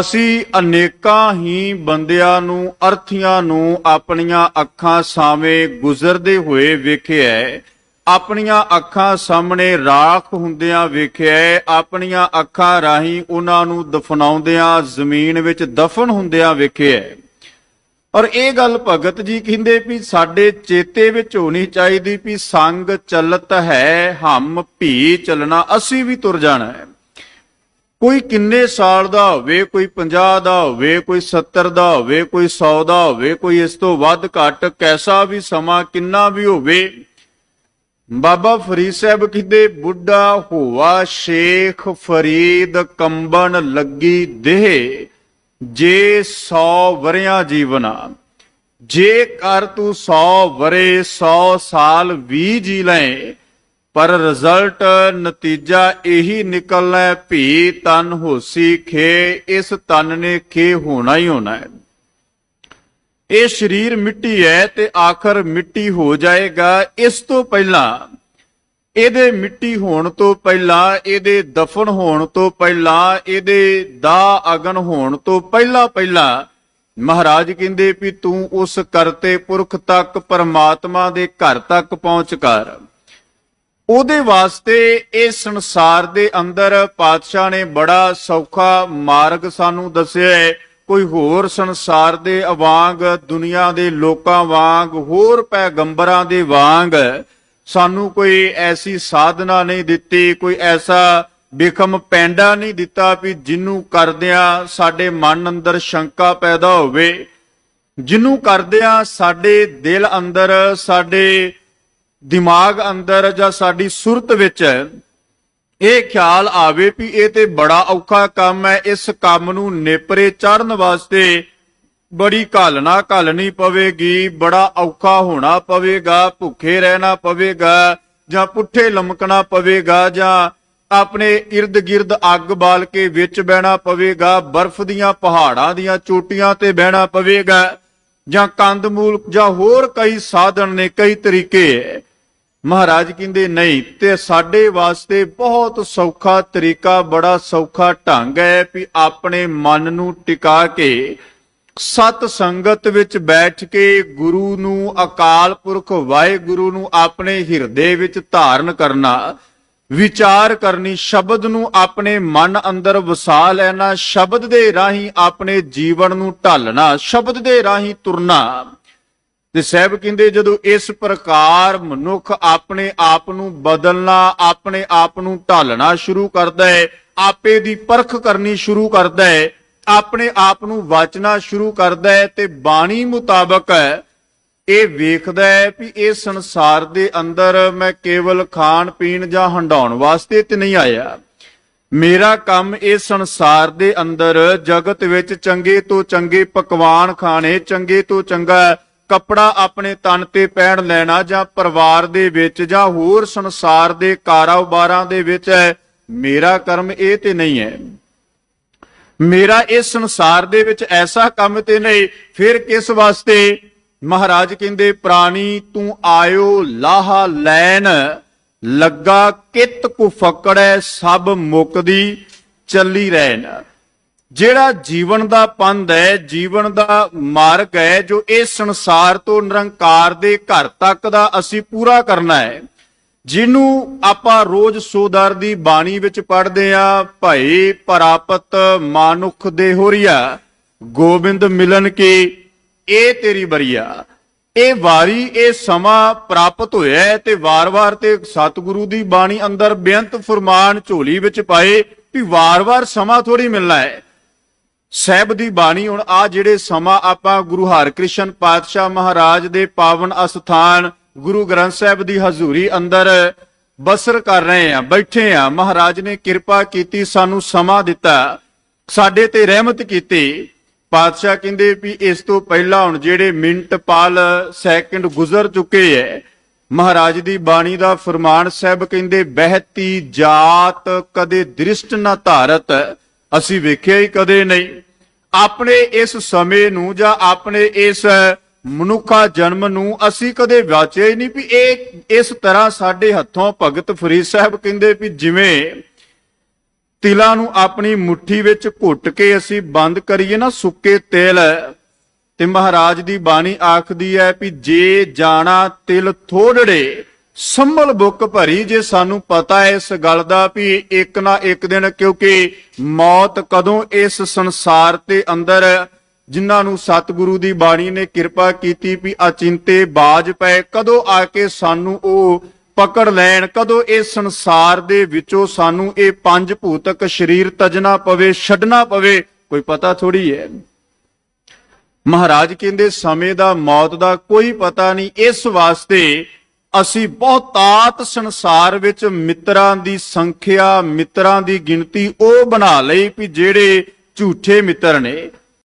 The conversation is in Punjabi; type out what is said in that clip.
ਅਸੀਂ ਅਨੇਕਾਂ ਹੀ ਬੰਦਿਆਂ ਨੂੰ, ਅਰਥੀਆਂ ਨੂੰ ਆਪਣੀਆਂ ਅੱਖਾਂ ਸਾਹਮਣੇ ਗੁਜ਼ਰਦੇ ਹੋਏ ਵੇਖਿਆ ਹੈ। ਆਪਣੀਆਂ ਅੱਖਾਂ ਸਾਹਮਣੇ ਰਾਖ ਹੁੰਦਿਆਂ ਵੇਖਿਆ ਆਪਣੀਆਂ ਅੱਖਾਂ ਰਾਹੀਂ ਉਹਨਾਂ ਨੂੰ ਦਫਨਾਉਂਦਿਆਂ, ਜ਼ਮੀਨ ਵਿੱਚ ਦਫਨ ਹੁੰਦਿਆਂ ਵੇਖਿਆ ਹੈ। ਔਰ ਇਹ ਗੱਲ ਭਗਤ ਜੀ ਕਹਿੰਦੇ ਵੀ ਸਾਡੇ ਚੇਤੇ ਵਿੱਚ ਹੋਣੀ ਚਾਹੀਦੀ ਵੀ ਸੰਗ ਚਲਤ ਹੈ, ਹਮ ਭੀ ਚੱਲਣਾ, ਅਸੀਂ ਵੀ ਤੁਰ ਜਾਣਾ ਹੈ ਕੋਈ ਕਿੰਨੇ ਸਾਲ ਦਾ ਹੋਵੇ, ਕੋਈ 50 ਦਾ ਹੋਵੇ, ਕੋਈ 70 ਦਾ ਹੋਵੇ, ਕੋਈ 100 ਦਾ ਹੋਵੇ, ਕੋਈ ਇਸ ਤੋਂ ਵੱਧ ਘੱਟ ਕੈਸਾ ਵੀ ਸਮਾਂ ਕਿੰਨਾ ਵੀ ਹੋਵੇ। ਬਾਬਾ ਫਰੀਦ ਸਾਹਿਬ ਕਹਿੰਦੇ, ਬੁੱਢਾ ਹੋਵਾ ਸ਼ੇਖ ਫਰੀਦ ਕੰਬਣ ਲੱਗੀ ਦੇਹ, ਜੇ 100 ਵਰਿਆਂ ਜੀਵਨਾ, ਜੇ ਕਰ ਤੂੰ 100 ਵਰੇ 100 ਸਾਲ ਵੀ ਜੀ ਲੈ ਪਰ ਰਿਜ਼ਲਟ ਨਤੀਜਾ ਇਹੀ ਨਿਕਲਣਾ ਭੀ ਤਨ ਹੋਸੀ ਖੇ, ਇਸ ਤਨ ਨੇ ਖੇ ਹੋਣਾ ਹੀ ਹੋਣਾ ਹੈ। ਇਹ ਸਰੀਰ ਮਿੱਟੀ ਹੈ ਤੇ ਆਖਰ ਮਿੱਟੀ ਹੋ ਜਾਏਗਾ। ਇਸ ਤੋਂ ਪਹਿਲਾਂ, ਇਹਦੇ ਮਿੱਟੀ ਹੋਣ ਤੋਂ ਪਹਿਲਾਂ, ਇਹਦੇ ਦਫਨ ਹੋਣ ਤੋਂ ਪਹਿਲਾਂ, ਇਹਦੇ ਦਾ ਅਗਨ ਹੋਣ ਤੋਂ ਪਹਿਲਾਂ ਪਹਿਲਾਂ, ਮਹਾਰਾਜ ਕਹਿੰਦੇ ਵੀ ਤੂੰ ਉਸ ਕਰਤੇ ਪੁਰਖ ਤੱਕ, ਪਰਮਾਤਮਾ ਦੇ ਘਰ ਤੱਕ ਪਹੁੰਚ ਕਰ। ਉਹਦੇ ਵਾਸਤੇ ਇਹ ਸੰਸਾਰ ਦੇ ਅੰਦਰ ਪਾਤਸ਼ਾਹ ਨੇ ਬੜਾ ਸੌਖਾ ਮਾਰਗ ਸਾਨੂੰ ਦੱਸਿਆ ਹੈ। ਕੋਈ ਹੋਰ ਸੰਸਾਰ ਦੇ ਵਾਂਗ ਦੁਨੀਆ ਦੇ ਲੋਕਾਂ ਵਾਂਗ, ਹੋਰ ਪੈਗੰਬਰਾਂ ਦੇ ਵਾਂਗ ਸਾਨੂੰ ਕੋਈ ਐਸੀ ਸਾਧਨਾ ਨਹੀਂ ਦਿੱਤੀ, ਕੋਈ ਐਸਾ ਬਿਖਮ ਪੈਂਡਾ ਨਹੀਂ ਦਿੱਤਾ ਵੀ ਜਿਹਨੂੰ ਕਰਦਿਆਂ ਸਾਡੇ ਮਨ ਅੰਦਰ ਸ਼ੰਕਾ ਪੈਦਾ ਹੋਵੇ। ਜਿਹਨੂੰ ਕਰਦਿਆਂ ਸਾਡੇ ਦਿਲ ਅੰਦਰ, ਸਾਡੇ ਦਿਮਾਗ ਅੰਦਰ ਜਾਂ ਸਾਡੀ ਸੁਰਤ ਵਿੱਚ ਇਹ ਖਿਆਲ ਆਵੇ ਵੀ ਇਹ ਤੇ ਬੜਾ ਔਖਾ ਕੰਮ ਹੈ, ਇਸ ਕੰਮ ਨੂੰ ਨੇਪਰੇ ਚੜਨ ਵਾਸਤੇ ਬੜੀ ਘਾਲਣਾ ਘਾਲਣੀ ਪਵੇਗੀ, ਬੜਾ ਔਖਾ ਹੋਣਾ ਪਵੇਗਾ, ਭੁੱਖੇ ਰਹਿਣਾ ਪਵੇਗਾ ਜਾਂ ਪੁੱਠੇ ਲਮਕਣਾ ਪਵੇਗਾ ਜਾਂ ਆਪਣੇ ird ਗਿਰਦ ਅੱਗ ਬਾਲ ਕੇ ਵਿੱਚ ਬਹਿਣਾ ਪਵੇਗਾ, ਬਰਫ਼ ਦੀਆਂ ਪਹਾੜਾਂ ਦੀਆਂ ਚੋਟੀਆਂ ਤੇ ਬਹਿਣਾ ਪਵੇਗਾ ਜਾਂ ਕੰਦਮੂਲ ਜਾਂ ਹੋਰ ਕਈ ਸਾਧਨ ਨੇ, ਕਈ ਤਰੀਕੇ ਮਹਾਰਾਜ ਕਹਿੰਦੇ, ਨਹੀਂ, ਤੇ ਸਾਡੇ ਵਾਸਤੇ ਬਹੁਤ ਸੌਖਾ ਤਰੀਕਾ, ਬੜਾ ਸੌਖਾ ਢੰਗ ਹੈ ਵੀ ਆਪਣੇ ਮਨ ਨੂੰ ਟਿਕਾ ਕੇ ਸਤ ਸੰਗਤ ਵਿੱਚ ਬੈਠ ਕੇ ਗੁਰੂ ਨੂੰ, ਅਕਾਲ ਪੁਰਖ ਵਾਹਿਗੁਰੂ ਨੂੰ ਆਪਣੇ ਹਿਰਦੇ ਵਿੱਚ ਧਾਰਨ ਕਰਨਾ, ਵਿਚਾਰ ਕਰਨੀ, ਸ਼ਬਦ ਨੂੰ ਆਪਣੇ ਮਨ ਅੰਦਰ ਵਸਾ ਲੈਣਾ, ਸ਼ਬਦ ਦੇ ਰਾਹੀਂ ਆਪਣੇ ਜੀਵਨ ਨੂੰ ਢਾਲਣਾ, ਸ਼ਬਦ ਦੇ ਰਾਹੀਂ ਤੁਰਨਾ ਤੇ ਸਾਹਿਬ ਕਹਿੰਦੇ ਜਦੋਂ ਇਸ ਪ੍ਰਕਾਰ ਮਨੁੱਖ ਆਪਣੇ ਆਪ ਨੂੰ ਬਦਲਣਾ, ਆਪਣੇ ਆਪ ਨੂੰ ਢਾਲਣਾ ਸ਼ੁਰੂ ਕਰਦਾ ਹੈ, ਆਪੇ ਦੀ ਪਰਖ ਕਰਨੀ ਸ਼ੁਰੂ ਕਰਦਾ ਹੈ, ਆਪਣੇ ਆਪ ਨੂੰ ਵਾਚਣਾ ਸ਼ੁਰੂ ਕਰਦਾ ਹੈ ਤੇ ਬਾਣੀ ਮੁਤਾਬਕ ਇਹ ਵੇਖਦਾ ਹੈ ਵੀ ਇਹ ਸੰਸਾਰ ਦੇ ਅੰਦਰ ਮੈਂ ਕੇਵਲ ਖਾਣ, ਪੀਣ ਜਾਂ ਹੰਡਾਉਣ ਵਾਸਤੇ ਤੇ ਨਹੀਂ ਆਇਆ। ਮੇਰਾ ਕੰਮ ਇਹ ਸੰਸਾਰ ਦੇ ਅੰਦਰ ਜਗਤ ਵਿੱਚ ਚੰਗੇ ਤੋਂ ਚੰਗੇ ਪਕਵਾਨ ਖਾਣੇ, ਚੰਗੇ ਤੋਂ ਚੰਗਾ ਕੱਪੜਾ ਆਪਣੇ ਤਨ ਤੇ ਪਹਿਨ ਲੈਣਾ ਜਾਂ ਪਰਿਵਾਰ ਦੇ ਵਿੱਚ ਜਾਂ ਹੋਰ ਸੰਸਾਰ ਦੇ ਕਾਰੋਬਾਰਾਂ ਦੇ ਵਿੱਚ ਹੈ, ਮੇਰਾ ਕਰਮ ਇਹ ਤੇ ਨਹੀਂ ਹੈ। ਮੇਰਾ ਇਸ ਸੰਸਾਰ ਦੇ ਵਿੱਚ ਐਸਾ ਕੰਮ ਤੇ ਨਹੀਂ, ਫਿਰ ਕਿਸ ਵਾਸਤੇ? ਮਹਾਰਾਜ ਕਹਿੰਦੇ, ਪ੍ਰਾਣੀ, ਤੂੰ ਆਇਓ, ਲਾਹਾ ਲੈਣ। ਲੱਗਾ ਕਿਤ ਕੁ ਫਕੜੈ, ਸਭ ਮੁਕਦੀ ਚੱਲੀ ਰਹਿਣ। ਜਿਹੜਾ ਜੀਵਨ ਦਾ ਪੰਧ ਹੈ, ਜੀਵਨ ਦਾ ਮਾਰਗ ਹੈ, ਜੋ ਇਹ ਸੰਸਾਰ ਤੋਂ ਨਿਰੰਕਾਰ ਦੇ ਘਰ ਤੱਕ ਦਾ ਅਸੀਂ ਪੂਰਾ ਕਰਨਾ ਹੈ, ਜਿਹਨੂੰ ਆਪਾਂ ਰੋਜ਼ ਸੋਦਰ ਦੀ ਬਾਣੀ ਵਿੱਚ ਪੜ੍ਹਦੇ ਆ ਭਈ ਪ੍ਰਾਪਤ ਮਾਨੁਖ ਦੇ ਹੋਰੀਆ, ਗੋਬਿੰਦ ਮਿਲਨ ਕੀ, ਇਹ ਤੇਰੀ ਬਰੀਆ ਇਹ ਵਾਰੀ ਇਹ ਸਮਾਂ ਪ੍ਰਾਪਤ ਹੋਇਆ ਤੇ ਵਾਰ-ਵਾਰ ਤੇ ਸਤਿਗੁਰੂ ਦੀ ਬਾਣੀ ਅੰਦਰ ਬੇਅੰਤ ਫਰਮਾਨ ਝੋਲੀ ਵਿੱਚ ਪਾਏ ਵੀ ਵਾਰ-ਵਾਰ ਸਮਾਂ ਥੋੜੀ ਮਿਲਣਾ ਹੈ। ਸਹਿਬ ਦੀ ਬਾਣੀ, ਹੁਣ ਆ ਜਿਹੜੇ ਸਮਾਂ ਆਪਾਂ ਗੁਰੂ ਹਰਿਕ੍ਰਿਸ਼ਨ ਪਾਤਸ਼ਾਹ ਮਹਾਰਾਜ ਦੇ ਪਾਵਨ ਅਸਥਾਨ ਗੁਰੂ ਗ੍ਰੰਥ ਸਾਹਿਬ ਦੀ ਹਜ਼ੂਰੀ ਅੰਦਰ ਬਸਰ ਕਰ ਰਹੇ ਆ ਬੈਠੇ ਆ ਮਹਾਰਾਜ ਨੇ ਕਿਰਪਾ ਕੀਤੀ, ਸਾਨੂੰ ਸਮਾਂ ਦਿੱਤਾ, ਸਾਡੇ ਤੇ ਰਹਿਮਤ ਕੀਤੀ। ਪਾਤਸ਼ਾਹ ਕਹਿੰਦੇ ਵੀ ਇਸ ਤੋਂ ਪਹਿਲਾਂ ਹੁਣ ਜਿਹੜੇ ਮਿੰਟ ਪਾਲ ਸੈਕਿੰਡ ਗੁਜ਼ਰ ਚੁੱਕੇ ਐ, ਮਹਾਰਾਜ ਦੀ ਬਾਣੀ ਦਾ ਫਰਮਾਨ, ਸਾਹਿਬ ਕਹਿੰਦੇ, ਬਹਿਤੀ ਜਾਤ ਕਦੇ ਦ੍ਰਿਸ਼ਟ ਨਾ ਧਾਰਤ। ਅਸੀਂ ਵੇਖਿਆ ਹੀ ਕਦੇ ਨਹੀਂ। ਆਪਣੇ ਇਸ ਸਮੇਂ ਨੂੰ ਜਾਂ ਆਪਣੇ ਇਸ ਮਨੁੱਖਾ ਜਨਮ ਨੂੰ ਅਸੀਂ ਕਦੇ ਵਾਚਿਆ ਹੀ ਨਹੀਂ ਵੀ ਇਹ ਇਸ ਤਰ੍ਹਾਂ ਸਾਡੇ ਹੱਥੋਂ ਭਗਤ ਫਰੀਦ ਸਾਹਿਬ ਕਹਿੰਦੇ ਵੀ ਜਿਵੇਂ ਤਿਲਾਂ ਨੂੰ ਆਪਣੀ ਮੁਠੀ ਵਿੱਚ ਘੁੱਟ ਕੇ ਅਸੀਂ ਬੰਦ ਕਰੀਏ ਨਾ, ਸੁੱਕੇ ਤਿਲ, ਤੇ ਮਹਾਰਾਜ ਦੀ ਬਾਣੀ ਆਖਦੀ ਹੈ ਵੀ ਜੇ ਜਾਣਾ ਤਿਲ ਥੋੜੜੇ ਸੰਭਲ ਬੁੱਕ ਭਰੀ ਜੇ ਸਾਨੂੰ ਪਤਾ ਹੈ ਇਸ ਗੱਲ ਦਾ ਵੀ ਇੱਕ ਨਾ ਇੱਕ ਦਿਨ, ਕਿਉਂਕਿ ਮੌਤ ਕਦੋਂ ਇਸ ਸੰਸਾਰ ਤੇ ਅੰਦਰ ਜਿਨ੍ਹਾਂ ਨੂੰ ਸਤਿਗੁਰੂ ਦੀ ਬਾਣੀ ਨੇ ਕਿਰਪਾ ਕੀਤੀ ਵੀ ਅਚਿੰਤੇ ਬਾਜ ਪਏ, ਕਦੋਂ ਆ ਕੇ ਸਾਨੂੰ ਉਹ ਪਕੜ ਲੈਣ, ਕਦੋਂ ਇਸ ਸੰਸਾਰ ਦੇ ਵਿੱਚੋਂ ਸਾਨੂੰ ਇਹ ਪੰਜ ਭੂਤਕ ਸਰੀਰ ਤਜਣਾ ਪਵੇ, ਛੱਡਣਾ ਪਵੇ, ਕੋਈ ਪਤਾ ਥੋੜੀ ਹੈ? ਮਹਾਰਾਜ ਕਹਿੰਦੇ, ਸਮੇਂ ਦਾ, ਮੌਤ ਦਾ ਕੋਈ ਪਤਾ ਨਹੀਂ। ਇਸ ਵਾਸਤੇ ਅਸੀਂ ਬਹੁਤਾਤ ਸੰਸਾਰ ਵਿੱਚ ਮਿੱਤਰਾਂ ਦੀ ਸੰਖਿਆ, ਮਿੱਤਰਾਂ ਦੀ ਗਿਣਤੀ ਉਹ ਬਣਾ ਲਈ ਵੀ ਜਿਹੜੇ ਝੂਠੇ ਮਿੱਤਰ ਨੇ।